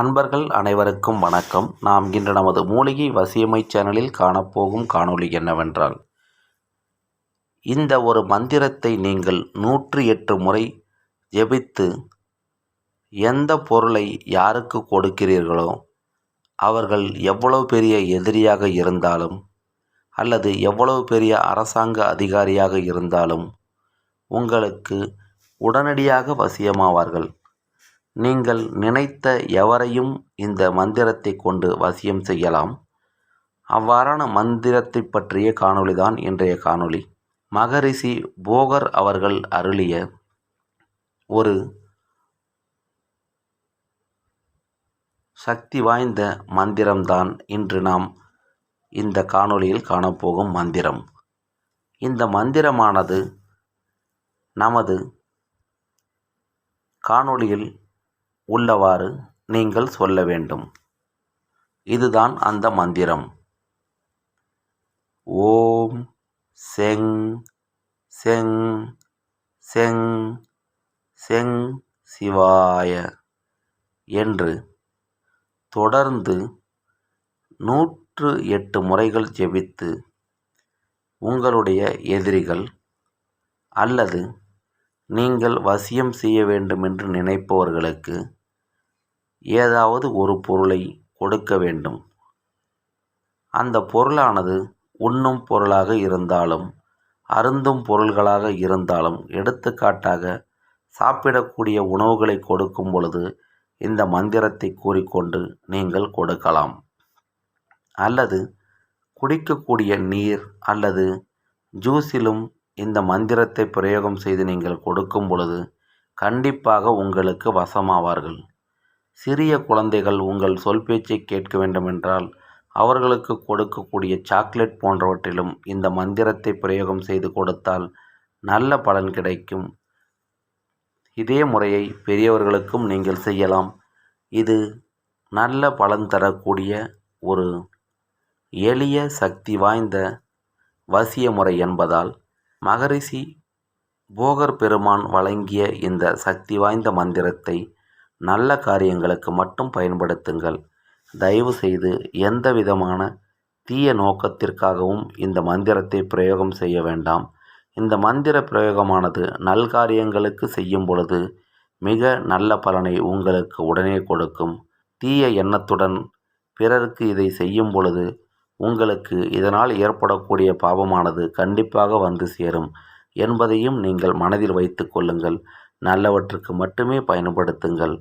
அன்பர்கள் அனைவருக்கும் வணக்கம். நாம் இன்று நமது மூலிகை வசியமை சேனலில் காணப்போகும் காணொளி என்னவென்றால் இந்த ஒரு மந்திரத்தை நீங்கள் நூற்றி எட்டு முறை ஜெபித்து எந்த பொருளை யாருக்கு கொடுக்கிறீர்களோ அவர்கள் எவ்வளவு பெரிய எதிரியாக இருந்தாலும் அல்லது எவ்வளவு பெரிய அரசாங்க அதிகாரியாக இருந்தாலும் உங்களுக்கு உடனடியாக வசியமாவார்கள். நீங்கள் நினைத்த எவரையும் இந்த மந்திரத்தை கொண்டு வசியம் செய்யலாம்? அவ்வாறான மந்திரத்தை பற்றிய காணொளி தான் இன்றைய காணொளி. மகரிஷி போகர் அவர்கள் அருளிய ஒரு சக்தி வாய்ந்த மந்திரம்தான் இன்று நாம் இந்த காணொளியில் காணப்போகும் மந்திரம். இந்த மந்திரமானது நமது காணொளியில் உள்ளவாறு நீங்கள் சொல்ல வேண்டும். இதுதான் அந்த மந்திரம். ஓம் செங் செங் செங் செங் சிவாய என்று தொடர்ந்து நூற்று எட்டு முறைகள் ஜெபித்து உங்களுடைய எதிரிகள் அல்லது நீங்கள் வசியம் செய்ய வேண்டும் என்று நினைப்பவர்களுக்கு ஏதாவது ஒரு பொருளை கொடுக்க வேண்டும். அந்த பொருளானது உண்ணும் பொருளாக இருந்தாலும் அருந்தும் பொருள்களாக இருந்தாலும் எடுத்துக்காட்டாக சாப்பிடக்கூடிய உணவுகளை கொடுக்கும் பொழுது இந்த மந்திரத்தை கூறிக்கொண்டு நீங்கள் கொடுக்கலாம். அல்லது குடிக்கக்கூடிய நீர் அல்லது ஜூஸிலும் இந்த மந்திரத்தை பிரயோகம் செய்து நீங்கள் கொடுக்கும் பொழுது கண்டிப்பாக உங்களுக்கு வசமாவார்கள். சிறிய குழந்தைகள் உங்கள் சொல் பேச்சை கேட்க வேண்டுமென்றால் அவர்களுக்கு கொடுக்கக்கூடிய சாக்லேட் போன்றவற்றிலும் இந்த மந்திரத்தை பிரயோகம் செய்து கொடுத்தால் நல்ல பலன் கிடைக்கும். இதே முறையை பெரியவர்களுக்கும் நீங்கள் செய்யலாம். இது நல்ல பலன் தரக்கூடிய ஒரு எளிய சக்தி வாய்ந்த வசிய முறை என்பதால் மகரிஷி போகர் பெருமான் வழங்கிய இந்த சக்தி வாய்ந்த மந்திரத்தை நல்ல காரியங்களுக்கு மட்டும் பயன்படுத்துங்கள். தயவு செய்து எந்த விதமான தீய நோக்கத்திற்காகவும் இந்த மந்திரத்தை பிரயோகம் செய்ய வேண்டாம். இந்த மந்திர பிரயோகமானது நல்காரியங்களுக்கு செய்யும் பொழுது மிக நல்ல பலனை உங்களுக்கு உடனே கொடுக்கும். தீய எண்ணத்துடன் பிறருக்கு இதை செய்யும் பொழுது உங்களுக்கு இதனால் ஏற்படக்கூடிய பாவமானது கண்டிப்பாக வந்து சேரும் என்பதையும் நீங்கள் மனதில் வைத்து கொள்ளுங்கள். நல்லவற்றுக்கு மட்டுமே பயன்படுத்துங்கள்.